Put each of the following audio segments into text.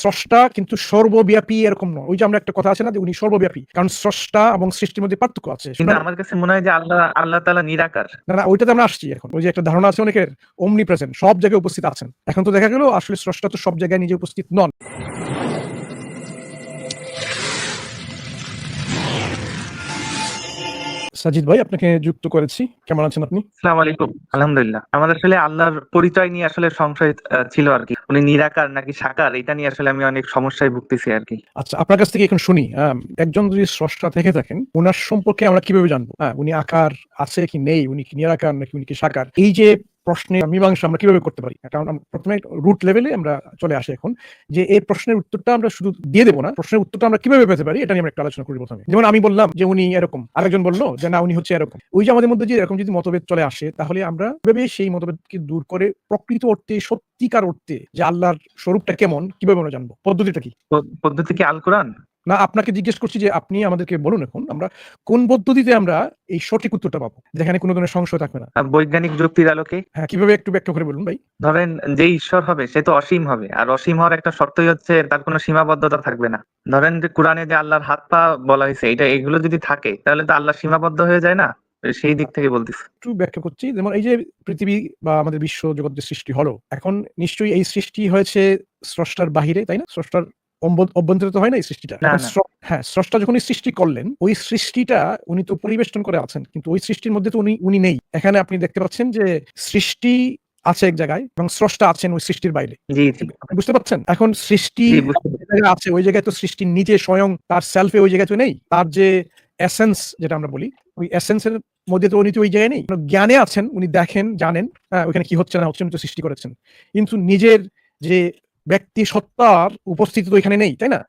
স্রষ্টা কিন্তু সর্বব্যাপী এরকম নয়। ওই যে আমরা একটা কথা আছে না যে উনি সর্বব্যাপী। কারণ স্রষ্টা এবং সৃষ্টির মধ্যে পার্থক্য আছে। আমার কাছে মনে হয় যে আল্লাহ আল্লাহ তাআলা নিরাকার। না না ওইটাতে আমরা আসছি এখন। ওই যে একটা ধারণা আছে অনেকের অমনি প্রেজেন্ট সব জায়গায় উপস্থিত আছেন। এখন তো দেখা গেল আসলে স্রষ্টা তো সব জায়গায় নিজে উপস্থিত নন। সাজিদ ভাই আপনাকে যুক্ত করেছি। কেমন আছেন আপনি? আসসালামু আলাইকুম আলহামদুলিল্লাহ। আমাদের আসলে আল্লাহর পরিচয় নিয়ে আসলে সংশয় ছিল আর কি। উনি নিরাকার নাকি সাকার এটা নিয়ে আসলে আমি অনেক সমস্যায় ভুগতেছি আর কি। আচ্ছা আপনার কাছ থেকে এখন শুনি একজন যদি স্রষ্টা থেকে থাকেন ওনার সম্পর্কে আমরা কীভাবে জানব? হ্যাঁ উনি আকার আছে কি নেই? উনি কি নিরাকার নাকি উনি কি সাকার? এই যে প্রশ্নের মীমাংসা আমরা কীভাবে করতে পারি? কারণ প্রথমে রুট লেভেলে আমরা চলে আসি এখন, যে এই প্রশ্নের উত্তরটা আমরা শুধু দিয়ে দেবো না, প্রশ্নের উত্তরটা আমরা কীভাবে পেতে পারি এটা নিয়ে আমরা একটা আলোচনা করি প্রথমে। যেমন আমি বললাম যে উনি এরকম, আরেকজন বলল যে না, উনি হচ্ছে এরকম। ওই যে আমাদের মধ্যে যে এরকম যদি মতভেদ চলে আসে, তাহলে আমরা কীভাবে সেই মতভেদকে দূর করে প্রকৃত অর্থে, সত্যিকার অর্থে যে আল্লাহর স্বরূপটা কেমন, কীভাবে আমরা জানব? পদ্ধতিটা কি? পদ্ধতি কি আল কোরআন না আপনাকে জিজ্ঞেস করছি যে আপনি আমাদেরকে বলুন এখন আমরা কোন পদ্ধতিতে আমরা এই সঠিক উত্তরটা পাবো? যেখানে কোনো ধরনের সংশয় থাকবে না। বৈজ্ঞানিক যুক্তির আলোকে? হ্যাঁ কীভাবে একটু ব্যাখ্যা করে বলুন ভাই। ধরেন যে ঈশ্বর হবে সে তো অসীম হবে আর অসীম হওয়ার একটা শর্তই হচ্ছে তার কোনো সীমাবদ্ধতা থাকবে না। ধরেন যে কোরআনে যে আল্লাহর হাত পা বলা হয়েছে এটা এগুলো যদি থাকে তাহলে তো আল্লাহ সীমাবদ্ধ হয়ে যায় না? সেই দিক থেকে বলতেছি। একটু ব্যাখ্যা করছি যেমন এই যে পৃথিবী বা আমাদের বিশ্ব জগৎ যে সৃষ্টি হলো এখন নিশ্চয়ই এই সৃষ্টি হয়েছে স্রষ্টার বাহিরে তাই না? স্রষ্টার অম্ব- অভ্যন্তরে তো হয় না এই সৃষ্টিটা। হ্যাঁ স্রষ্টা যখন সৃষ্টি করলেন ওই সৃষ্টিটা উনি তো পরিবেষ্টন করে আছেন কিন্তু ওই সৃষ্টির মধ্যে তো উনি উনি নেই। এখানে আপনি দেখতে পাচ্ছেন যে সৃষ্টি আছে এক জায়গায় এবং স্রষ্টা আছেন ওই সৃষ্টির বাইরে। বুঝতে পারছেন? এখন সৃষ্টি আছে ওই জায়গায় তো সৃষ্টি নিজে স্বয়ং তার সেলফে ওই জায়গায় তো নেই। তার যে এসেন্স যেটা আমরা বলি ওই এসেন্সের মধ্যে তো উনি তো ওই জায়গায় নেই। জ্ঞানে আছেন উনি দেখেন জানেন হ্যাঁ ওইখানে কি হচ্ছে না হচ্ছে উনি তো সৃষ্টি করেছেন। কিন্তু নিজের যে ব্যক্তি সত্তার উপস্থিতি তো এখানে নেই তাই না?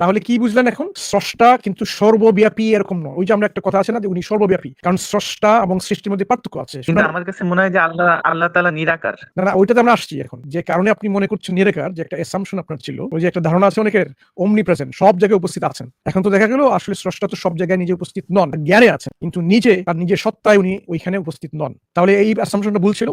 তাহলে কি বুঝলেন এখন? স্রষ্টা কিন্তু সর্বব্যাপী এরকম নয়। ওই যে আমরা একটা কথা আছে না যে উনি সর্বব্যাপী। কারণ স্রষ্টা এবং সৃষ্টির মধ্যে পার্থক্য আছে। আমার কাছে মনে হয় যে আল্লাহ আল্লাহ তাআলা নিরাকার। না না ওইটাতে আমরা আসছি এখন। যে কারণে আপনি মনে করছেন নিরেকার যে একটা এসামশন আপনার ছিল। ওই যে একটা ধারণা আছে অনেকের অমনি প্রেজেন্ট সব জায়গায় উপস্থিত আছেন। এখন তো দেখা গেল আসলে স্রষ্টা তো সব জায়গায় নিজে উপস্থিত নন জ্ঞানে আছেন। কিন্তু নিজে তার নিজের সত্তায় উনি ওইখানে উপস্থিত নন। তাহলে এই অ্যাসামশনটা ভুল ছিল।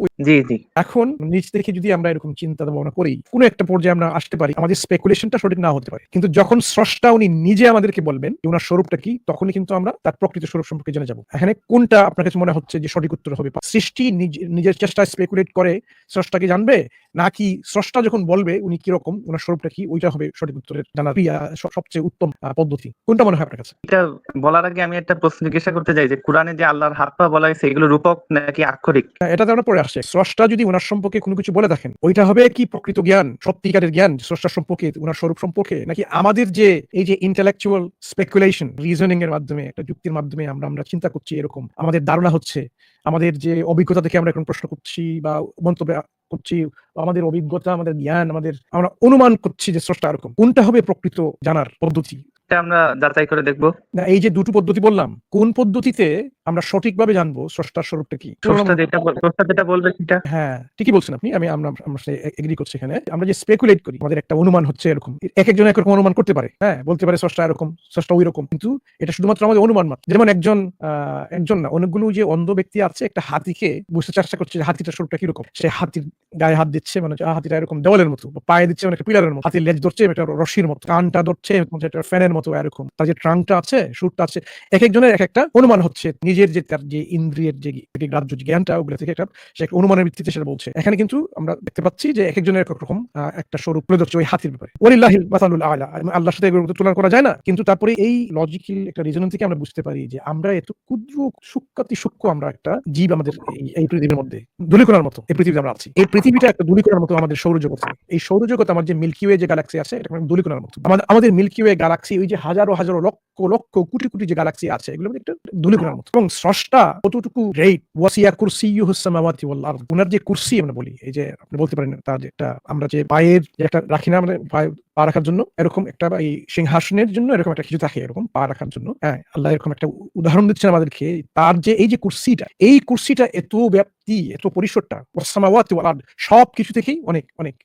এখন নিজ থেকে যদি আমরা এরকম চিন্তা ভাবনা করি কোনো একটা পর্যায়ে আমরা আসতে পারি আমাদের স্পেকুলেশনটা সঠিক না হতে পারে। কিন্তু যখন স্রষ্টা উনি নিজে আমাদেরকে বলবেন যে ওনার স্বরূপটা কি তখনই কিন্তু আমরা তার প্রকৃত স্বরূপ সম্পর্কে জেনে যাব। এখানে কোনটা আপনার কাছে মনে হচ্ছে যে সঠিক উত্তর হবে? সৃষ্টি নিজের চেষ্টায় স্পেকুলেট করে স্রষ্টাকে জানবে? নাকি স্রষ্টা যখন বলবে উনি কীরকম ওনার স্বরূপটা কি ওইটা হবে সঠিক উত্তরের জানার সবচেয়ে উত্তম পদ্ধতি। কোনটা মনে হয় আপনার কাছে? এটা বলার আগে আমি একটা প্রশ্ন জিজ্ঞাসা করতে চাই যে কোরআনে যে আল্লাহর হাত পা বলা হয়েছে এগুলো রূপক নাকি আক্ষরিক? হ্যাঁ, এটা তো আমরা পরে আসছে। স্রষ্টা যদি ওনার সম্পর্কে কোনো কিছু বলে থাকেন ওইটা হবে কি প্রকৃত জ্ঞান? সত্যিকারের জ্ঞান স্রষ্টা সম্পর্কে ওনার স্বরূপ সম্পর্কে নাকি আমাদের যে এই যে ইন্টেলেকচুয়াল স্পেকুলেশন রিজনিং এর মাধ্যমে একটা যুক্তির মাধ্যমে আমরা আমরা চিন্তা করছি এরকম আমাদের ধারণা হচ্ছে আমাদের যে অভিজ্ঞতা থেকে আমরা এখন প্রশ্ন করছি বা মন্তব্য করছি আমাদের অভিজ্ঞতা আমাদের জ্ঞান আমাদের আমরা অনুমান করছি যে স্রষ্টা এরকম কোনটা হবে প্রকৃত জানার পদ্ধতি? আমরা যাচাই করে দেখব। না এই যে দুটো পদ্ধতি বললাম কোন পদ্ধতিতে আমরা সঠিকভাবে জানব স্রষ্টার স্বরূপটা কি। যেটা বলবে সেটা? হ্যাঁ ঠিকই বলছেন আপনি আমি আমরা আমরা এগ্রি করছি এখানে। আমরা যে স্পেকুলেট করি আমাদের একটা অনুমান হচ্ছে এরকম। এক একজন একরকম অনুমান করতে পারে হ্যাঁ বলতে পারে স্রষ্টা এরকম স্রষ্টা ওই রকম। কিন্তু এটা শুধুমাত্র আমাদের অনুমান মাত্র। যেমন একজন একজন না অনেকগুলো যে অন্ধ ব্যক্তি আছে একটা হাতিকে বুঝতে চেষ্টা করছে যে হাতিটার স্বরূপটা কীরকম। সে হাতির গায়ে হাত দিচ্ছে মানে হাতিটা এরকম দেওয়ালের মতো পায়ে দিচ্ছে মানে একটা পিলারের মতো। হাতির লেজ ধরছে এটা রশির মতো। কানটা ধরছে ফ্যানের মতো এরকম। তার যে ট্রাঙ্কটা আছে সুরটা আছে। এক একজনের এক একটা অনুমান হচ্ছে। নিজের যে তার যে ইন্দ্রিয়ের যে গ্রাহ্য যে জ্ঞানটা, ওগুলো থেকে একটা, সে একটা অনুমানের ভিত্তিতে সেটা বলছে। এখানে কিন্তু আমরা দেখতে পাচ্ছি যে এক একজনের এক রকম একটা স্বরূপ তুলে ধরছে ওই হাতির ব্যাপারে। ওলিল্লাহিল মাসালুল আলা। আল্লাহর সাথে এগুলো তুলনা করা যায় না, কিন্তু তারপরে এই লজিক্যাল একটা রিজনিং থেকে আমরা বুঝতে পারি যে আমরা এত ক্ষুদ্র, সূক্ষ্মাতি সূক্ষ্ম আমরা একটা জীব আমাদের এই- পৃথিবীর মধ্যে, ধুলিকোনার মতো এই পৃথিবীতে আমরা আছি। এই পৃথিবীটা একটা ধুলিকোনার মতো আমাদের সৌরজগৎ। এই সৌরজগৎ আমার যে মিল্কি ওয়ে যে গ্যালাক্সি আছে, এটা ধুলিকোনার মতো। আমাদের আমাদের মিল্কি ওয়ে গ্যালাক্সি ওই যে হাজারো হাজারো লক্ষ লক্ষ, কোটি কোটি যে গ্যালাক্সি আছে এগুলো একটা ধুলিকোনার মতো। এবং স্রষ্টা কতটুকু গ্রেট ওয়াসিয়া কুরসি ইউহসামাওয়াতি ওয়াল আরদ। ওনার যে কুরসি আমরা বলি, এই যে আপনি বলতে পারেন, তার যে একটা আমরা যে পায়ের যে একটা রাখি না আমরা পায়ে পা রাখার জন্য এরকম একটা এই সিংহাসনের জন্য এরকম একটা কিছু থাকে, এরকম পা রাখার জন্য। হ্যাঁ আল্লাহ এরকম একটা উদাহরণ দিচ্ছেন আমাদেরকে। তার যে এই যে কুরসিটা, এই কুরসিটা এত ব্যাপ্তি, এত পরিসরটা আরদ সব কিছু থেকেই অনেক অনেক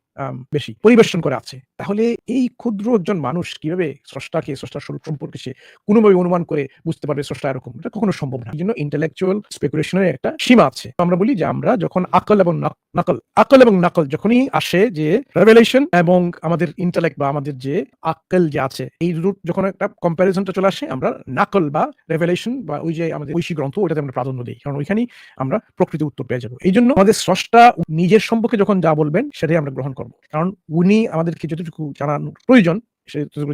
বেশি পরিবেশন করে আছে। তাহলে এই ক্ষুদ্র একজন মানুষ কীভাবে স্রষ্টাকে স্রষ্টার স্বরূপ সম্পর্কে সে কোনোভাবে অনুমান করে বুঝতে পারবে স্রষ্টা এরকম? এটা কখনো সম্ভব না। জন্য ইন্টেলেকচুয়াল স্পেকুলেশনের একটা সীমা আছে। আমরা বলি যে আমরা যখন আকল এবং নাক- নাকল, আকল এবং নাকল যখনই আসে যে রেভেলেশন এবং আমাদের ইন্টেলেক্ট বা আমাদের যে আক্কেল যে আছে, এই রুট যখন একটা কম্প্যারিজনটা চলে আসে, আমরা নাকল বা রেভেলেশন বা ওই যে আমাদের ঐশী গ্রন্থ, ওইটাতে আমরা প্রাধান্য দিই। কারণ ওইখানেই আমরা প্রকৃত উত্তর পেয়ে যাব। এই জন্য আমাদের স্রষ্টা নিজের সম্পর্কে যখন যা বলবেন, সেটাই আমরা গ্রহণ করব। কারণ উনি আমাদেরকে যতটুকু জানানোর প্রয়োজন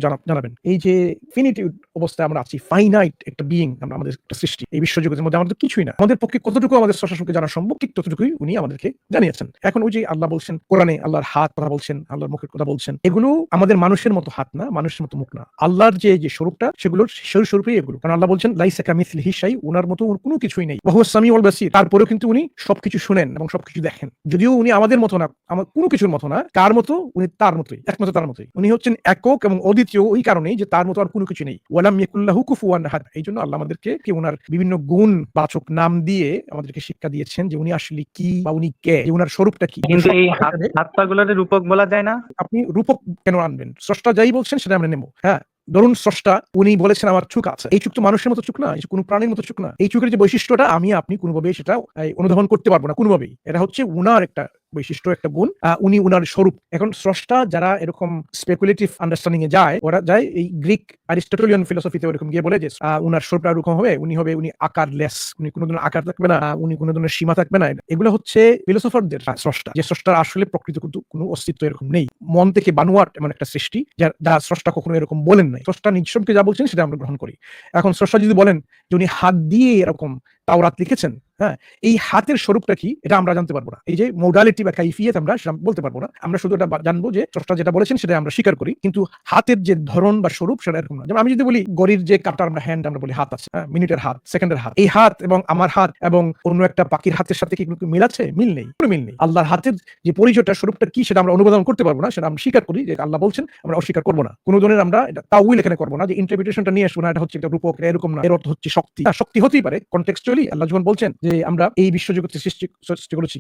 জানা- জানাবেন। এই যে ফিনিটিউড অবস্থায় আমরা আছি ফাইনাইট একটা আমরা আমাদের একটা সৃষ্টি, এই বিশ্বজগতের মধ্যে আমাদের কিছুই না। আমাদের পক্ষে কতটুকু আমাদের জানা সম্ভব, ঠিক ততটুকুই উনি আমাদেরকে জানিয়েছেন। এখন ওই যে আল্লাহ বলছেন, কোরআনে আল্লাহর হাত কথা বলছেন, আল্লাহর মুখের কথা বলছেন, এগুলো আমাদের মানুষের মতো হাত না, মানুষের মতো মুখ না। আল্লাহর যে যে স্বরূপটা সেগুলোর সেই স্বরূপই এগুলো। কারণ আল্লাহ বলছেন লাইসা কামিসলি হিসাই ওনার মতো কোনো কিছুই নেই। বহু সামি ওয়াল বাসির। তারপরেও কিন্তু উনি সবকিছু শুনেন এবং সবকিছু দেখেন। যদিও উনি আমাদের মতো না, আমার কোনো কিছুর মতো না কার মতো উনি তার মতোই, একমাত্র তার মতোই। উনি হচ্ছেন একক এবং অদ্বিতীয় ওই কারণেই যে তার মতো আর কোনো কিছু নেই। ওয়ালাম ইয়াকুল্লাহু কুফুয়ান আহাদ। এই জন্য আল্লাহ আমাদেরকে কি ওনার বিভিন্ন গুণ বাচক নাম দিয়ে আমাদেরকে শিক্ষা দিয়েছেন যে উনি আসলে কি বা উনি কে যে উনার স্বরূপটা কি। কিন্তু এই হাত এখানে হাত পা গুলোর রূপক বলা যায় না? আপনি রূপক কেন আনবেন? স্রষ্টা যাই বলছেন সেটা আমরা নেব। হ্যাঁ ধরুন স্রষ্টা উনি বলেছেন আমার চুক আছে। এই চুক তো মানুষের মতো চুক না এই কোনো প্রাণীর মতো চুক না। এই চুকের যে বৈশিষ্ট্যটা আমি আপনি কোনোভাবে সেটা অনুধাবন করতে পারব না কোনোভাবেই। এটা হচ্ছে উনার একটা বৈশিষ্ট্য একটা গুণ উনি উনার স্বরূপ। এখন স্রষ্টা যারা এরকম স্পেকুলেটিভ আন্ডারস্ট্যান্ডিং এ যায়, ওরা যায় এই গ্রিক অ্যারিস্টটলিয়ান ফিলোসফিতে ওরকম গিয়ে বলে যে উনার স্বরূপটা এরকম হবে, উনি হবে, উনি আকার লেস উনি কোনো ধরনের আকার থাকবে না উনি কোনো ধরনের সীমা থাকবে না। এগুলো হচ্ছে ফিলোসফারদের স্রষ্টা, যে স্রষ্টার আসলে প্রকৃত কিন্তু কোনো অস্তিত্ব এরকম নেই। মন থেকে বানুয়াট এমন একটা সৃষ্টি, যার, যা স্রষ্টা কখনো এরকম বলেন নাই। স্রষ্টা নিজ যা বলছেন সেটা আমরা গ্রহণ করি। এখন স্রষ্টা যদি বলেন যে, উনি হাত দিয়ে এরকম তাওরাত লিখেছেন হ্যাঁ এই হাতের স্বরূপটা কি? এটা আমরা জানতে পারব না। এই যে মোডালিটি বা কাইফিয়ত আমরা বলতে পারব না। আমরা শুধু এটা জানব যে স্রষ্টা যেটা বলেছেন সেটা আমরা স্বীকার করি। কিন্তু হাতের যে ধরন বা স্বরূপ সেটা এরকম না। যেমন আমি যদি বলি গড়ির যে কাটার আমরা হ্যান্ড আমরা বলি হাত আছে হ্যাঁ, মিনিটের হাত সেকেন্ডের হাত। এই হাত এবং আমার হাত এবং অন্য একটা পাখির হাতের সাথে কি কোনো মিল আছে? মিল নেই কোনো মিল নেই। আল্লাহর হাতের যে পরিচয়টা স্বরূপটা কি সেটা আমরা অনুবাদন করতে পারব না সেটা আমরা স্বীকার করি যে আল্লাহ বলছেন আমরা অস্বীকার করব না। কোনো ধরনের আমরা তাউইল এখানে করব না যে ইন্টারপ্রিটেশনটা নিয়ে আসব না এটা হচ্ছে একটা রূপক এরকম না। এর অর্থ হচ্ছে শক্তি। হ্যাঁ, শক্তি হতেই পারে। কন্টেক্সচুয়ালি আল্লাহ যখন বলছেন যে আমরা এই বিশ্বজগতের সৃষ্টি সৃষ্টি করেছি।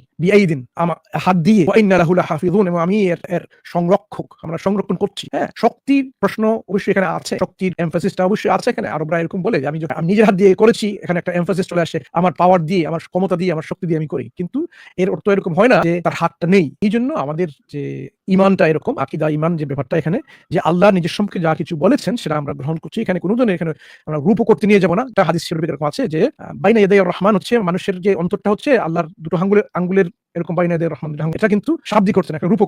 দিন আমার হাত দিয়ে ওয়াইন্না লাহুলা হাফিজুন এবং আমি এর এর সংরক্ষক, আমরা সংরক্ষণ করছি। হ্যাঁ শক্তির প্রশ্ন অবশ্যই এখানে আছে, শক্তির এমফাসিসটা অবশ্যই আছে এখানে। আরবরা এরকম বলে যে আমি আমি নিজের হাত দিয়ে করেছি, এখানে একটা এমফাসিস চলে আসে, আমার পাওয়ার দিয়ে, আমার ক্ষমতা দিয়ে, আমার শক্তি দিয়ে আমি করি। কিন্তু এর অর্থ এরকম হয় না যে তার হাতটা নেই। এই জন্য আমাদের যে ইমানটা এরকম, আকিদা ইমান যে ব্যাপারটা এখানে, যে আল্লাহ নিজের সম্পর্কে যা কিছু বলেছেন সেটা আমরা গ্রহণ করছি। এখানে কোনো ধরনের এখানে আমরা রূপ করতে নিয়ে যাব না। হাদিস এরকম আছে যে, বাইনা ইয়াদাই রহমান হচ্ছে মানুষের যে অন্তরটা হচ্ছে, আল্লাহর দুটো আঙ্গুলের আঙ্গুলের এরকম বাইনাদের রহমান এটা কিন্তু শাব্দিক করছেন একটা রূপ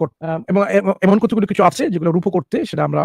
এবং এমন কতগুলো কিছু আছে যেগুলো রূপ করতে সেটা আমরা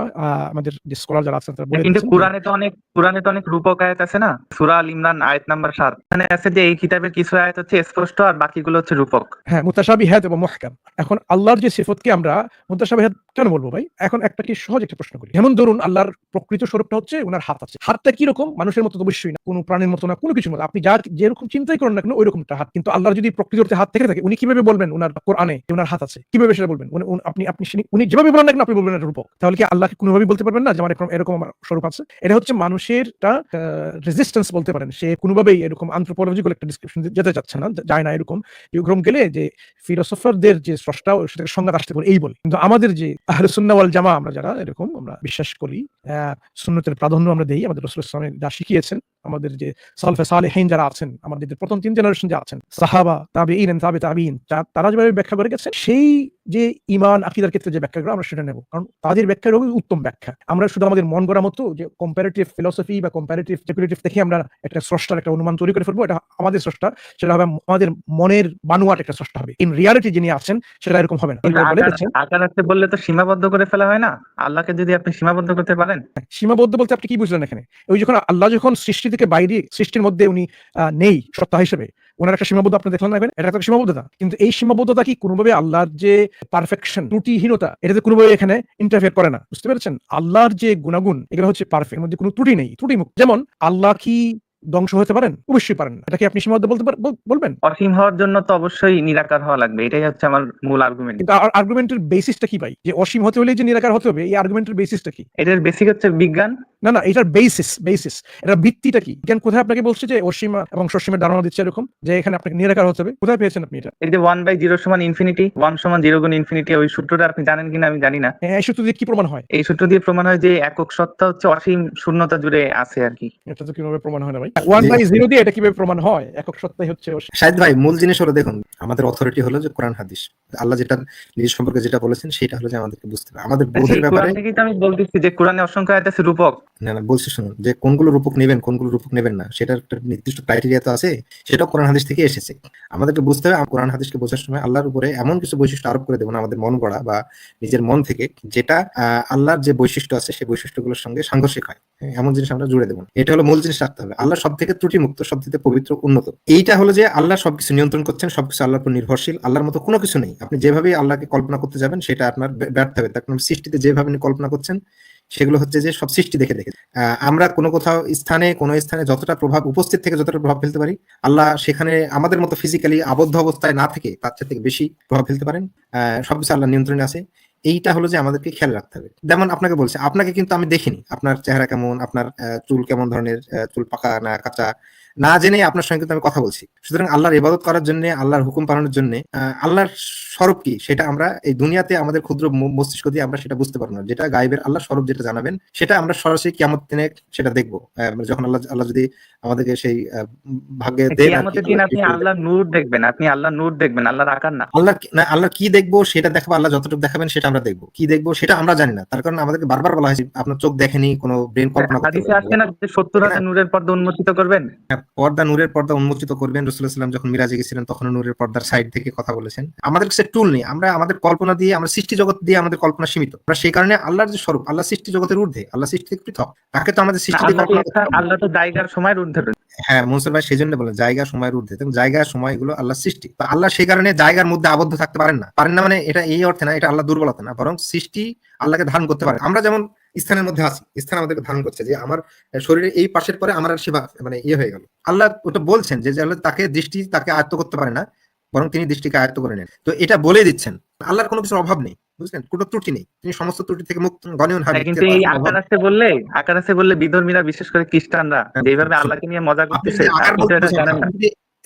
আমাদের যে স্কলার যারা আছেন তারা বলে কিন্তু কোরআনে তো অনেক কোরআনে তো অনেক রূপক আয়াত আছে না? সূরা আল ইমরান আয়াত নাম্বার সাত। মানে আছে যে এই কিতাবের কিছু আয়াত হচ্ছে স্পষ্ট আর বাকিগুলো হচ্ছে রূপক। হ্যাঁ মুতাশাবিহাত এবং মুহকাম। এখন আল্লাহর যে সিফতকে আমরা মুতাসাবিহাত কেন বলব ভাই? এখন একটা কি সহজ একটা প্রশ্ন করি। যেমন ধরুন, আল্লাহর প্রকৃত স্বরূপটা হচ্ছে ওনার হাত আছে। হাতটা কীরকম? মানুষের মতো অবশ্যই না। কোনো প্রাণীর মতো না, কোনো কিছুর মতো। আপনি যা যেরকম চিন্তাই করেন না কেন ওই রকমটা হাত। কিন্তু আল্লাহর যদি প্রকৃত অর্থে হাত থেকে থাকে, উনি কীভাবে বলবেন ওনার কোরআনে ওনার হাত আছে? কীভাবে সেটা বলবেন? আপনি আপনি উনি যেভাবে বলেন না কেন, আপনি বলবেন রূপক। তাহলে কি আল্লাহকে কোনোভাবেই বলতে পারবেন না যে আমার এরকম এরকম আমার স্বরূপ আছে? এটা হচ্ছে মানুষের রেজিস্ট্যান্স বলতে পারেন। সে কোনোভাবেই এরকম আন্থ্রোপোলজিক্যাল একটা ডিসক্রিপশন যেতে চাচ্ছে না, যায় না এরকম। ইউগ্রম গেলে যে ফিলোসফারদের যে স্রষ্টা, সেটাকে সংজ্ঞা আসতে পারে, এই বলে। কিন্তু আমাদের যে আহলে সুন্নাহ ওয়াল জামা আমরা যারা, এরকম আমরা বিশ্বাস করি। সুন্নতের প্রাধান্য আমরা দেই। আমাদের রসুল ইসলামে যা শিখিয়েছেন। আমাদের যে সালফে সালেহীন যারা আছেন আমাদের যে প্রথম তিন জেনারেশন যা আছেন সাহাবা তাবিঈন তাবে তাবিঈন যা- তারা যেভাবে ব্যাখ্যা করে গেছেন সেই যে ইমান আকিদার ক্ষেত্রে যে ব্যাখ্যাগুলো আমরা সেটা নেব। কারণ তাদের ব্যাখ্যার উত্তম ব্যাখ্যা। আমরা শুধু আমাদের মন গড়া মতো যে কম্পারেটিভ ফিলোসফি বা কম্পারেটিভ স্পেকুলেটিভ দেখে আমরা একটা স্রষ্টার একটা অনুমান তৈরি করে ফেলব এটা আমাদের স্রষ্টা সেটা হবে আমাদের মনের বানুয়াট একটা স্রষ্টা হবে। ইন রিয়ালিটি যিনি আছেন সেটা এরকম হবে না। আকার আছে বললে তো সীমাবদ্ধ করে ফেলা হয় না? আল্লাহকে যদি আপনি সীমাবদ্ধ করতে পারেন? সীমাবদ্ধ বলতে আপনি কি বুঝলেন এখানে? ওই যখন আল্লাহ যখন সৃষ্টি থেকে বাইরে সৃষ্টির মধ্যে উনি নেই সত্তা হিসেবে। ওনার একটা সীমাবদ্ধ আপনি দেখলেন না? এটা একটা সীমাবদ্ধতা। কিন্তু এই সীমাবদ্ধতা কি কোনোভাবে আল্লাহর যে পারফেকশন ত্রুটিহীনতা এটাতে কোনোভাবে এখানে ইন্টারফেয়ার করে না? বুঝতে পেরেছেন? আল্লাহর যে গুণাগুণ এগুলো হচ্ছে পারফেক্ট মধ্যে কোনো ত্রুটি নেই। ত্রুটি মুক্ত যেমন আল্লাহ কি ধ্বংস হতে পারেন? অবশ্যই পারেন এটা কি আপনি সীমাবদ্ধ বলতে বলবেন? অসীম হওয়ার জন্য তো অবশ্যই নিরাকার হওয়া লাগবে। এটাই হচ্ছে আমার মূল আর্গুমেন্ট কিন্তু আর্গুমেন্টের বেসিসটা কি ভাই? যে অসীম হতে হলে যে নিরাকার হতে হবে এই আর্গুমেন্টের বেসিসটা কি? এটার বেসিক হচ্ছে বিজ্ঞান। না না এটার বেসিস বেসিস এটা ভিত্তিটা কি? জ্ঞান কোথায় আপনাকে বলছে যে অসীমা এবং সসীমের ধারণা দিচ্ছে এরকম? যে এখানে আপনাকে নিরাকার হতে হবে। কোথায় পেয়েছেন আপনি এটা? এই যে ওয়ান বাই জিরো সমান ইনফিনিটি ওয়ান সমান জিরো গুণ ইনফিনিটি ওই সূত্রটা আপনি জানেন কিনা আমি জানি না। হ্যাঁ, এই সূত্র দিয়ে কি প্রমাণ হয়? এই সূত্র দিয়ে প্রমাণ হয় যে একক সত্তা হচ্ছে অসীম শূন্যতা জুড়ে আছে আর কি। এটা তো কীভাবে প্রমাণ হয় না ভাই? ওয়ান বাই জিরো দিয়ে এটা কীভাবে প্রমাণ হয়? একক সত্তাই হচ্ছে অসীম। শাহিদ ভাই মূল জিনিস হলো দেখুন আমাদের অথরিটি হলো যে কোরআন হাদিস। আল্লাহ যেটা নিজের সম্পর্কে যেটা বলেছেন সেটা হলো যে আমাদেরকে বুঝতে হবে। আমাদের বোধের ব্যাপারে আমি বলতেছি যে কোরআনে অসংখ্য আয়াত আছে রূপক। না না বলছি শুনুন যে কোনগুলো রূপক নেবেন কোনগুলো রূপক নেবেন না সেটার একটা নির্দিষ্ট ক্রাইটেরিয়া তো আছে সেটাও কোরআন হাদিস থেকে এসেছে। আমাদেরকে বুঝতে হবে কোরআন হাদিসকে বোঝার সময় আল্লাহর উপরে এমন কিছু বৈশিষ্ট্য আরোপ করে দেবো না আমাদের মন গড়া বা নিজের মন থেকে যেটা আল্লাহর যে বৈশিষ্ট্য আছে সেই বৈশিষ্ট্যগুলোর সঙ্গে সাংঘর্ষিক হয়। হ্যাঁ, এমন জিনিস আমরা জুড়ে দেবো এটা হলো মূল জিনিস রাখতে হবে। আল্লাহ সব থেকে ত্রুটি মুক্ত সব থেকে পবিত্র উন্নত। এইটা হলো যে আল্লাহ সবকিছু নিয়ন্ত্রণ করছেন সবকিছু আল্লাহর উপর নির্ভরশীল আল্লাহর মতো কোনো কিছু নেই। আপনি যেভাবে আল্লাহকে কল্পনা করতে যাবেন সেটা আপনার ব্য- ব্যর্থ হবে। তার কারণ সৃষ্টিতে যেভাবে আপনি কল্পনা করছেন সেগুলো হচ্ছে যে সব সৃষ্টি দেখে দেখে। আমরা কোনো কোথাও স্থানে, কোনো স্থানে যতটা প্রভাব, উপস্থিত থেকে যতটা প্রভাব ফেলতে পারি, আল্লাহ সেখানে আমাদের মতো ফিজিক্যালি আবদ্ধ অবস্থায় না থেকে তার থেকে বেশি প্রভাব ফেলতে পারেন। সবকিছু আল্লাহ নিয়ন্ত্রণে আছে। এইটা হলো যে আমাদেরকে খেয়াল রাখতে হবে। যেমন আপনাকে বলছে আপনাকে কিন্তু আমি দেখিনি আপনার চেহারা কেমন আপনার চুল কেমন ধরনের চুল পাকা না কাঁচা না জেনে আপনার সঙ্গে আমি কথা বলছি। সুতরাং আল্লাহর ইবাদত করার জন্য আল্লাহর হুকুম পালনের জন্য আল্লাহর স্বরূপ কি সেটা আমরা এই দুনিয়াতে আমাদের ক্ষুদ্র মস্তিষ্ক দিয়ে আমরা সেটা বুঝতে পারব না। যেটা গায়েবের আল্লাহ স্বরূপ যেটা জানাবেন সেটা আমরা সরাসরি কিয়ামত দিনে সেটা দেখব। মানে যখন আল্লাহ আল্লাহ যদি আমাদেরকে সেই ভাগ্যে দেন আল্লাহ আপনি আল্লাহর নূর দেখবেন আপনি আল্লাহর নূর দেখবেন আল্লাহর আকার না। আল্লাহ না আল্লাহ কি দেখব সেটা দেখাবো আল্লাহ যতটুকু দেখাবেন সেটা আমরা দেখব। কি দেখব সেটা আমরা জানি না। তার কারণে আমাদেরকে বারবার বলা হয়েছে আপনার চোখ দেখেনি কোনো ব্রেন কল্পনা করতে হাদিসে আসছে না যে সত্তর হাজার নূরের পর্দা উন্মোচিত করবেন? হ্যাঁ, পর্দা নূরের পর্দা উন্মোচিত করবেন। রসুল্লাহাম যখন মিরাজে গেছিলেন তখন নূরের পর্দার সাইড থেকে কথা বলেছেন। আমাদের কাছে টুল নেই। আমরা আমাদের কল্পনা দিয়ে আমরা সৃষ্টি জগৎ দিয়ে আমাদের কল্পনা সীমিত। আমরা সেই কারণে আল্লাহর যে স্বরূপ আল্লাহ সৃষ্টি জগতের ঊর্ধ্বে আল্লাহ সৃষ্টি থেকে পৃথক। তাকে তো আমাদের সৃষ্টি আল্লাহ তো জায়গার সময়ের ঊর্ধ্বে হ্যাঁ মনসুর ভাই সেই জন্য বলেন জায়গা সময়ের ঊর্ধ্বে। জায়গা সময় এগুলো আল্লাহ সৃষ্টি। আল্লাহ সেই কারণে জায়গার মধ্যে আবদ্ধ থাকতে পারেন না। পারেন না মানে এটা এই অর্থে না এটা আল্লাহ দুর্বলতা না বরং সৃষ্টি আল্লাহকে ধারণ করতে পারে। আমরা যেমন স্থানের মধ্যে আছি স্থান আমাদেরকে ধারণ করছে যে আমার শরীরে এই পাশের পরে আমার আর সেবা মানে ইয়ে হয়ে গেল। আল্লাহ ওটা বলছেন যে আল্লাহ তাকে দৃষ্টি তাকে আয়ত্ত করতে পারে না বরং তিনি দৃষ্টিকে আয়ত্ত করে নেন। তো এটা বলে দিচ্ছেন। আল্লাহর কোনো কিছুর অভাব নেই বুঝলেন? কোনো ত্রুটি নেই। তিনি সমস্ত ত্রুটি থেকে মুক্ত গণীয় হ্যাঁ, কিন্তু এই আকার আছে বললে আকার আছে বললে বিধর্মীরা বিশেষ করে খ্রিস্টানরা যেভাবে আল্লাহকে নিয়ে মজা করতেছে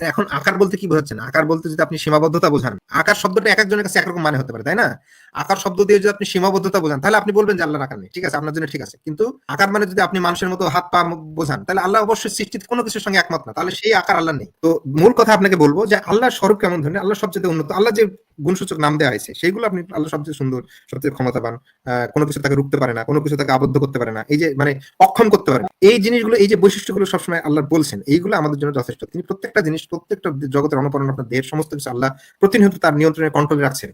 এখন আকার বলতে কি বোঝাচ্ছেন? আকার বলতে যদি আপনি সীমাবদ্ধতা বোঝান, আকার শব্দটা এক একজনের কাছে একরকম মানে হতে পারে, তাই না? আকার শব্দ দিয়ে যদি আপনি সীমাবদ্ধতা বোঝান, তাহলে আপনি বলবেন যে আল্লাহর আকার নেই। ঠিক আছে, আপনার জন্য ঠিক আছে। কিন্তু আকার মানে যদি আপনি মানুষের মতো হাত, পা বোঝান, তাহলে আল্লাহ অবশ্যই সৃষ্টিতে কোনো কিছুর সঙ্গে একমত না। তাহলে সেই আকার আল্লাহ নেই। তো মূল কথা আপনাকে বলব যে আল্লাহর স্বরূপ কেমন ধরনের আল্লাহ সবচেয়ে উন্নত আল্লাহ যে গুণসূচক নাম দেওয়া হয়েছে, সেইগুলো আপনি আল্লাহ সবচেয়ে সুন্দর, সবচেয়ে ক্ষমতাবান কোনো কিছু তাকে রুখতে পারে না, কোনো কিছু তাকে আবদ্ধ করতে পারে না, এই যে মানে অক্ষম করতে পারে। এই জিনিসগুলো, এই যে বৈশিষ্ট্যগুলো সবসময় আল্লাহ বলছেন, এইগুলো আমাদের জন্য যথেষ্ট। তিনি প্রত্যেকটা জিনিস, প্রত্যেকটা জগতের অনুকরণ আপনার দেহের সমস্ত কিছু আল্লাহ প্রতিনিয়ত তার নিয়ন্ত্রণে কন্ট্রোলে রাখছেন।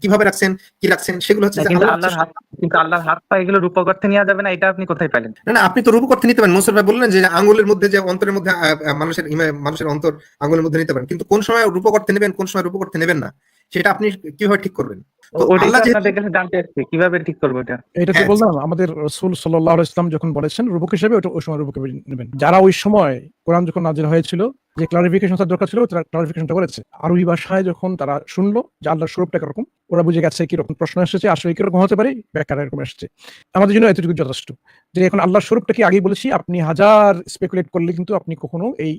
কীভাবে রাখছেন কি রাখছেন সেগুলো হচ্ছে কিন্তু আল্লাহর হাত কিন্তু আল্লাহর হাত পা এগুলো রূপক অর্থে নেওয়া যাবে না এটা আপনি কোথায় পেলেন না না আপনি তো রূপ করতে নিতে পারেন। মনসুর ভাই বললেন যে আঙ্গুলের মধ্যে যে অন্তরের মধ্যে মানুষের মানুষের অন্তর আঙ্গুলের মধ্যে নিতে পারেন। কিন্তু কোন সময় রূপ করতে নেবেন কোন সময় রূপ করতে নেবেন না সেটা আপনি কীভাবে ঠিক করবেন? তো ওটাই তো আল্লাহ যেহেতু- আপনাদের কাছে জানতে এসেছি? কীভাবে ঠিক করব এটা? এটা তো হ্যাঁ। বললাম আমাদের রসুল সাল্লাহ ইসলাম যখন বলেছেন রূপক হিসেবে ওটা ওই সময় রূপক নেবেন। যারা ওই সময় কোরআন যখন নাজিল হয়েছিল যে ক্লারিফিকেশন তার দরকার ছিল, তারা ক্লারিফিকেশনটা করেছে। আরবি ভাষায় যখন তারা শুনলো যে আল্লাহর স্বরূপটা কীরকম, ওরা বুঝে গেছে কীরকম প্রশ্ন এসেছে, আসলে কীরকম হতে পারে ব্যাখ্যা এরকম এসেছে। আমাদের জন্য এতটুকু যথেষ্ট। যে এখন আল্লাহর স্বরূপটা কি আগেই বলেছি? আপনি হাজার স্পেকুলেট করলে কিন্তু আপনি কখনো এই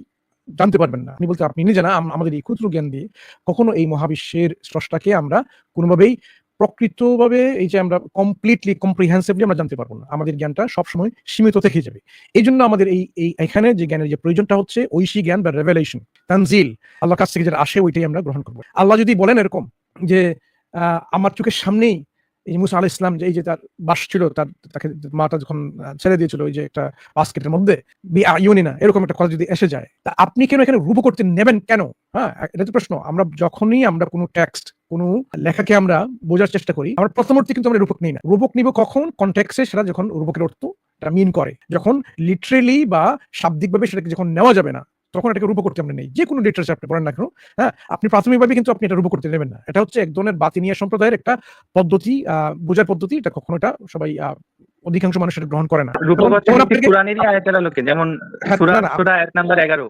জানতে পারবেন না। আপনি বলতে, আপনি নিজে না আমাদের এই ক্ষুদ্র জ্ঞান দিয়ে কখনো এই মহাবিশ্বের স্রষ্টাকে আমরা কোনোভাবেই প্রকৃতভাবে এই যে আমরা কমপ্লিটলি কম্প্রিহেন্সিভলি আমরা জানতে পারব না। আমাদের জ্ঞানটা সবসময় সীমিত থেকে যাবে। এই জন্য আমাদের এই এই, এখানে যে জ্ঞানের যে প্রয়োজনটা হচ্ছে, ঐশী জ্ঞান বা রেভেলেশন তানজিল আল্লাহর কাছ থেকে যেটা আসে ওইটাই আমরা গ্রহণ করব। আল্লাহ যদি বলেন এরকম যে আমার চোখের সামনেই এই মুসা আল ইসলাম যে, এই যে তার বাস ছিল, তার, তাকে মাটা যখন ছেড়ে দিয়েছিল ওই যে একটা বাস্কেটের মধ্যে ইউনিনা এরকম একটা কথা যদি এসে যায়, তা আপনি কেন এখানে রূপ করতে নেবেন কেন? হ্যাঁ এটা তো প্রশ্ন। আমরা যখনই আমরা কোনো টেক্সট কোনো লেখাকে আমরা বোঝার চেষ্টা করি। আমরা প্রথমর্থে কিন্তু আমরা রূপক নিই না। রূপক নিব কখন? কনটেক্সে সেটা যখন রূপকের অর্থ এটা মিন করে। যখন লিটারেলি বা শাব্দিকভাবে সেটাকে যখন নেওয়া যাবে না তখন এটাকে রূপ করতে আমরা নেই। যে কোনো লিটারেচার আপনি পড়েন না কেন হ্যাঁ আপনি প্রাথমিকভাবে কিন্তু আপনি এটা রূপ করতে নেবেন না। এটা হচ্ছে এক ধরনের বাতিনিয়া সম্প্রদায়ের একটা পদ্ধতি আহ, বোঝার পদ্ধতি। এটা কখনো এটা সবাই আহ, অধিকাংশ মানুষ এটা গ্রহণ করে না। যেমন- অর্থে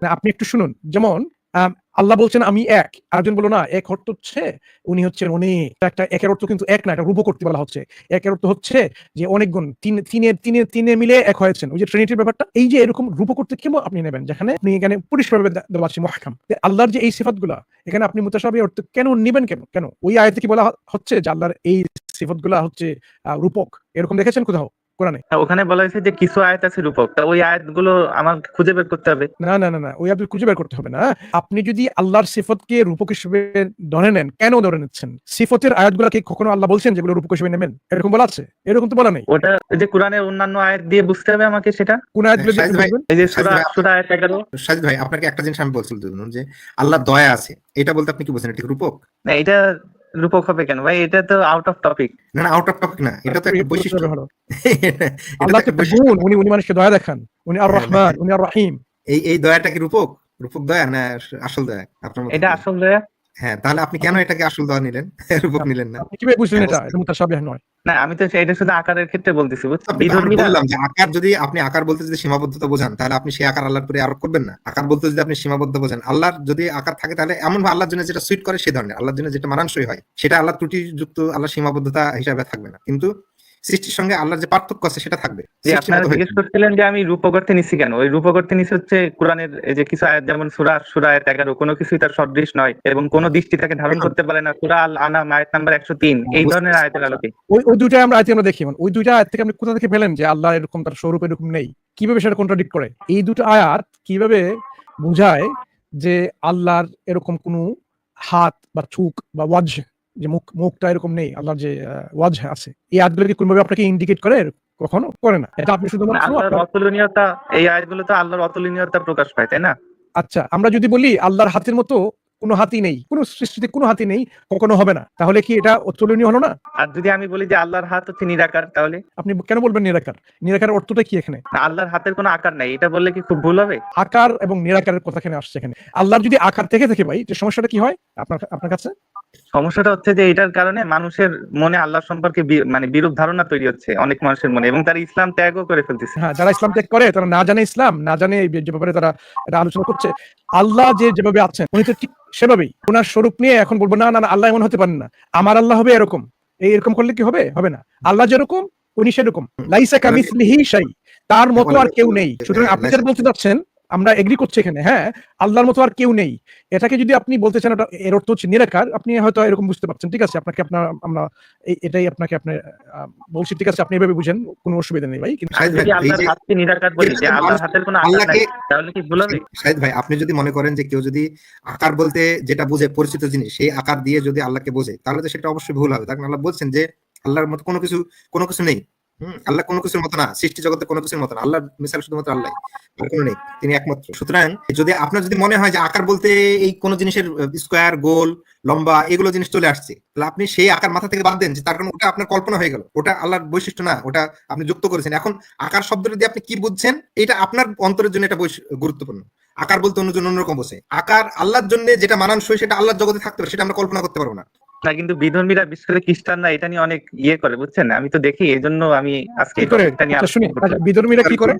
হ্যাঁ, আপনি একটু শুনুন। যেমন আল্লাহ বলছেন, আমি এক। আরেকজন বলো না, এক অর্থ হচ্ছে উনি হচ্ছেন অনেক, একটা একের অর্থ কিন্তু এক না, একটা রূপ করতে বলা হচ্ছে। একের অর্থ হচ্ছে যে অনেক গুণ, তিন তিনের তিনে তিনে মিলে এক হয়েছেন। ওই যে ট্রিনিটির ব্যাপারটা, এই যে এরকম রূপ করতে কেমন আপনি নেবেন? যেখানে আপনি এখানে পরিষ্কারভাবে দেওয়া আছে মহাকাম। আল্লাহর যে এই সিফাতগুলা এখানে আপনি মুতাসাবি অর্থ কেন নেবেন কেন? কেন? ওই আয়তে কি বলা হচ্ছে যে আল্লাহর এই সিফাতগুলা হচ্ছে রূপক? এরকম দেখেছেন কোথাও? কোরআনে হ্যাঁ, ওখানে বলা হয়েছে যে কিছু আয়াত আছে রূপক। তা ওই আয়াতগুলো আমার খুঁজে বের করতে হবে। না না না না ওই আপনি খুঁজে বের করতে হবে না। আপনি যদি আল্লাহর সিফতকে রূপক হিসেবে ধরে নেন কেন ধরে নিচ্ছেন? সিফতের আয়াতগুলোকে কখনো আল্লাহ বলছেন যেগুলো রূপক হিসেবে নেবেন? এরকম বলা আছে? এরকম তো বলা নেই। ওটা যে কোরআনের অন্যান্য আয়াত দিয়ে বুঝতে হবে আমাকে সেটা? কোন আয়াতগুলো এই যে সুরা সুরা আয়াত এগারো। সাজিদ ভাই আপনাকে একটা জিনিস আমি বলছিল দুজন যে আল্লাহ দয়া আছে। এটা বলতে আপনি কি বলছেন? এটা রূপক? না এটা রূপক হবে কেন? ভাই এটা তো আউট অফ টপিক না না আউট অফ টপিক না এটা তো একটা বৈশিষ্ট্য। হলো। এটা তো আল্লাহ তো গুণ, উনি উনি মানুষকে দয়া দেখান। উনি আর রহমান উনি আর রহিম। এই এই দয়াটা কি রূপক? রূপক দয়া না আসল দয়া? আপনার মতে এটা আসল দয়া? হ্যাঁ তাহলে আপনি কেন এটাকে আসল দয়া নিলেন? রূপক নিলেন না। কীভাবে বুঝলেন এটা? এটা মুতাশাবিহ নয়। না আমি তো এটা শুধু আকারের ক্ষেত্রে বলতেছি বুঝছ বললাম যে আকার যদি আপনি আকার বলতে যদি সীমাবদ্ধতা বোঝান তাহলে আপনি সেই আকার আল্লাহর পরে আরোপ করবেন না। আকার বলতে যদি আপনি সীমাবদ্ধ বোঝান আল্লাহর যদি আকার থাকে তাহলে এমন ভাবে আল্লাহর জন্য যেটা সুইট করে সে ধরনের আল্লাহর জন্য যেটা মানানসই হয় সেটা আল্লাহ ত্রুটিযুক্ত আল্লাহ সীমাবদ্ধতা হিসাবে থাকবে না। কিন্তু সৃষ্টির সঙ্গে আল্লাহর যে পার্থক্য আছে সেটা থাকবে। আপনারা জিজ্ঞেস করছিলেন যে আমি রূপক অর্থে নিচ্ছি কেন? ওই রূপক অর্থে নিচ্ছি হচ্ছে কোরআনের যে কিছু আয়াত যেমন সুরা সুরা আয়াত এগারো কোনো কিছুই তার সদৃশ নয় এবং কোনো দৃষ্টি তাকে ধারণ করতে পারে না। সুরা আল আনাম আয়াত নাম্বার একশো তিন এই ধরনের আয়াতের আলোকে। ওই ওই দুইটা আমরা আয়াতে আমরা দেখি। মানে ওই দুইটা আয়াত থেকে আপনি কোথা থেকে পেলেন যে আল্লাহ এরকম তার স্বরূপ এরকম নেই? কীভাবে সেটা কন্ট্রাডিক্ট করে? এই দুটো আয়াত কীভাবে বোঝায় যে আল্লাহর এরকম কোনো হাত বা চুক বা ওয়াজ যে মুখ মুখটা এরকম নেই আল্লাহর যে ওয়াজ আছে এই আয়াতগুলো কি কোনোভাবে আপনাকে ইন্ডিকেট করে কখনো করে না। এটা আপনি শুধুমাত্র আল্লাহর অতুলনীয়তা এই আয়াতগুলো তো আল্লাহর অতুলনীয়তা প্রকাশ পায় তাই না? আচ্ছা আমরা যদি বলি আল্লাহর হাতের মতো কোনো হাতি নেই কোনো সৃষ্টিতে কোনো হাতি নেই কখনো হবে না। তাহলে কি এটা অতুলনীয় হলো না? আর যদি আমি বলি যে আল্লাহর হাত হচ্ছে নিরাকার তাহলে? আপনি কেন বলবেন নিরাকার? নিরাকার অর্থটা কি এখানে? আল্লাহর হাতের কোনো আকার নাই এটা বললে কি খুব ভুল হবে? আকার এবং নিরাকারের কথা এখানে আসছে এখানে। আল্লাহর যদি আকার থেকে থেকে ভাই যে সমস্যাটা কি হয়? আপনার আপনার কাছে? সমস্যাটা হচ্ছে যে এটার কারণে মানুষের মনে আল্লাহ সম্পর্কে মানে বিরূপ ধারণা তৈরি হচ্ছে অনেক মানুষের মনে এবং তারা ইসলাম ত্যাগও করে ফেলতেছে। হ্যাঁ যারা ইসলাম ত্যাগ করে, তারা না জানে ইসলাম, না জানে এই ব্যাপারে তারা এটা আলোচনা করছে। আল্লাহ যে যেভাবে আছেন, উনি তো ঠিক সেভাবেই। ওনার স্বরূপ নিয়ে এখন বলব না না, আল্লাহ এমন হতে পারেন না। আমার আল্লাহ হবে এরকম। এই এরকম করলে কি হবে? হবে না। আল্লাহ যেরকম, উনি সেরকম। লাইসা কামিসলিহি শাই। তার মতো আর কেউ নেই। সুতরাং আপনি যেটা বলতে চাচ্ছেন আমরা এগ্রি করছি এখানে হ্যাঁ? আল্লাহর মতো আর কেউ নেই। এটাকে যদি আপনি বলতে চান এটা এর অর্থ হচ্ছে নিরাকার আপনি হয়তো এরকম বুঝতে পারছেন ঠিক আছে? আপনাকে আপনার আমরা এটাই আপনাকে আপনি বলছি ঠিক আছে? আপনি এভাবে বুঝেন কোনো অসুবিধা নেই ভাই কিন্তু শাহিদ ভাই, যদি এই আল্লাহর যে- হাতকে নিরাকার বলি যে আল্লাহর হাতের কোনো আকার নাই আল্লাহকে- তাহলে কি ভুল হবে? শাহিদ ভাই আপনি যদি মনে করেন যে কেউ যদি আকার বলতে যেটা বুঝে পরিচিত জিনিস সেই আকার দিয়ে যদি আল্লাহকে বোঝে তাহলে তো সেটা অবশ্যই ভুল হবে। কারণ আল্লাহ বলছেন যে আল্লাহর মতো কোনো কিছু কোনো কিছু নেই। আল্লাহ কোনো কিছুর মতো না, সৃষ্টি জগতে কোনো কিছুর মতো না আল্লাহ মিসাল শুধুমাত্র আল্লাহ, আর কোনো নেই, তিনি একমাত্র। সুতরাং যদি আপনার যদি মনে হয় যে আকার বলতে এই কোন জিনিসের স্কোয়ার গোল, লম্বা, এগুলো জিনিস চলে আসছে, তাহলে আপনি সেই আকার মাথা থেকে বাদ দেন যে তার কারণ ওটা আপনার কল্পনা হয়ে গেল, ওটা আল্লাহর বৈশিষ্ট্য না, ওটা আপনি যুক্ত করেছেন। এখন আকার শব্দটা দিয়ে আপনি কি বুঝছেন, এটা আপনার অন্তরের জন্য এটা গুরুত্বপূর্ণ। আকার বলতে অন্যজন অন্যরকম বোঝে। আকার আল্লাহর জন্য যেটা মানানসই সেটা আল্লাহর জগতে থাকতে পারে, সেটা আমরা কল্পনা করতে পারব না। না কিন্তু বিধর্মীরা বিশেষ করে খ্রিস্টানরা এটা নিয়ে অনেক ইয়ে করে বুঝছেন? আমি তো দেখি এই জন্য আমি আজকে এটা করে? নিয়ে আচ্ছা শুনি। আলোচনা বিধর্মীরা কি করে?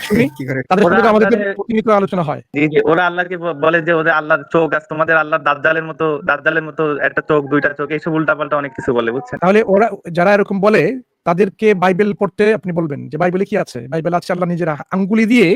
শুনি। কি করে? তাদের ওরা আমাদের প্রতিনিয়ত আলোচনা হয়। জি জি ওরা আল্লাহকে বলে যে ওদের আল্লাহর চোখ আছে তোমাদের আল্লাহর দাজ্জালের মতো দাজ্জালের মতো একটা চোখ দুইটা চোখ এইসব উল্টাপাল্টা অনেক কিছু বলে বুঝছেন? তাহলে ওরা যারা এরকম বলে তাদেরকে বাইবেল পড়তে আপনি বলবেন যে বাইবেলে কি আছে? বাইবেল আছে আল্লাহ নিজের আঙ্গুলি দিয়ে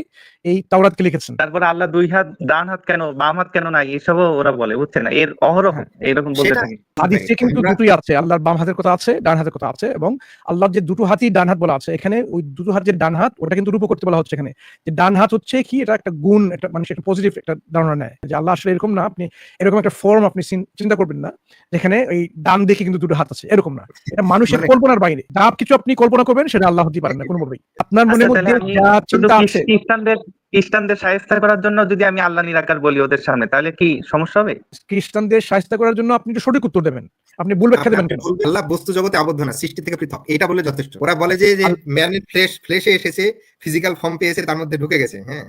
এই তাওরাতকে লিখেছেন। তারপরে আল্লাহ দুই হাত ডান হাত কেন বাম হাত কেন নাই এসবও ওরা বলে বুঝছেন? না এর অহরহ এইরকম বলতে থাকে। হাদিসে কিন্তু দুটোই আছে আল্লাহর বাম হাতের কথা আছে ডান হাতের কথা আছে এবং আল্লাহর যে দুটো হাতই ডান হাত বলা আছে এখানে ওই দুটো হাত যে ডান হাত ওটা কিন্তু রূপ করতে বলা হচ্ছে এখানে। যে ডান হাত হচ্ছে কি এটা একটা গুণ একটা মানুষ একটা পজিটিভ একটা ধারণা নেয়। যে আল্লাহ আসলে এরকম না আপনি এরকম একটা ফর্ম আপনি চিন্তা করবেন না যেখানে ওই ডান দিকে কিন্তু দুটো হাত আছে এরকম না। এটা মানুষের মানে- কল্পনার বাইরে যা কিছু আপনি কল্পনা করবেন সেটা আল্লাহ হতে পারেন না কোনো কোনোভাবেই আপনার মনের আচ্ছা, মধ্যে যা চিন্তা আছে। খ্রিস্টানদের খ্রিস্টানদের করার জন্য যদি আমি আল্লাহ নিরাকার বলি ওদের সামনে তাহলে কি সমস্যা হবে? খ্রিস্টানদের সাহায্য করার জন্য আপনি একটু সঠিক উত্তর দেবেন। আপনি ভুল ব্যাখ্যা দেবেন কেন? আল্লাহ বস্তু জগতে আবদ্ধ না সৃষ্টি থেকে পৃথক। এটা বলে যথেষ্ট। ওরা বলে যে যে ম্যানের ফ্লেশ ফ্লেশে এসেছে ফিজিক্যাল ফর্ম পেয়েছে তার মধ্যে ঢুকে গেছে হ্যাঁ।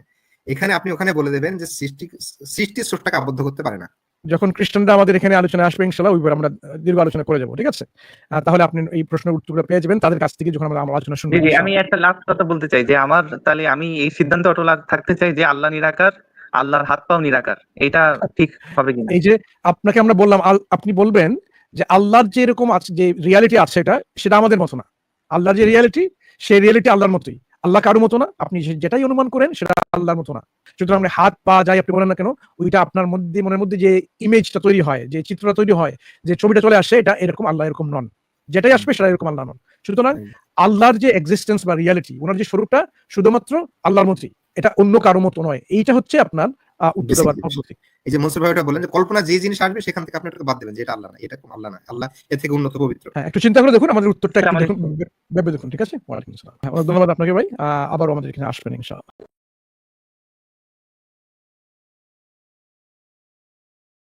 এখানে আপনি ওখানে বলে দেবেন যে সৃষ্টি সৃষ্টির স্রষ্টাকে আবদ্ধ করতে পারে না। যখন খ্রিস্টানরা আমাদের এখানে আলোচনা আসবে ইনশাল্লাহ ওইবার আমরা দীর্ঘ আলোচনা করে যাব ঠিক আছে? তাহলে আপনি এই প্রশ্নের উত্তরটা পেয়ে যাবেন তাদের কাছ থেকে যখন আমরা আলোচনা শুনব আমি একটা লাস্ট কথা বলতে চাই যে আমার তাহলে আমি এই সিদ্ধান্ত অটল থাকতে চাই যে আল্লাহ নিরাকার আল্লাহর হাত পাও নিরাকার এটা ঠিক হবে কিনা? এই যে আপনাকে আমরা বললাম আপনি বলবেন যে আল্লাহর যে এরকম আছে যে রিয়ালিটি আছে এটা সেটা আমাদের মতো না। আল্লাহর যে রিয়ালিটি সেই রিয়ালিটি আল্লাহর মতোই। আল্লাহ কারও মতো না আপনি যেটাই অনুমান করেন সেটা আল্লাহর মতো না। সুতরাং আপনি হাত পা যাই আপনি বলেন না কেন ওইটা আপনার মধ্যে মনের মধ্যে যে ইমেজটা তৈরি হয় যে চিত্রটা তৈরি হয় যে ছবিটা চলে আসে এটা এরকম আল্লাহ এরকম নন। যেটাই আসবে সেটা এরকম আল্লাহ নন। সুতরাং আল্লাহর যে এক্সিস্টেন্স বা রিয়ালিটি ওনার যে স্বরূপটা শুধুমাত্র আল্লাহর মতোই এটা অন্য কারও মতো নয়। এইটা হচ্ছে আপনার আহ, উত্তরবাদ পদ্ধতি। এই যে মনসুর ভাই ওটা বলেন যে কল্পনা যে জিনিস আসবে সেখান থেকে আপনি এটাকে বাদ দেবেন যে এটা আল্লাহ না এটা কোনো আল্লাহ না আল্লাহ এর থেকে উন্নত পবিত্র। হ্যাঁ একটু চিন্তা করে দেখুন আমাদের উত্তরটা একটু দেখুন ভেবে দেখুন ঠিক আছে? ওয়ালাইকুম আসসালাম। হ্যাঁ, ধন্যবাদ আপনাকে ভাই। আবার আমাদের এখানে আসবেন ইনশাআল্লাহ।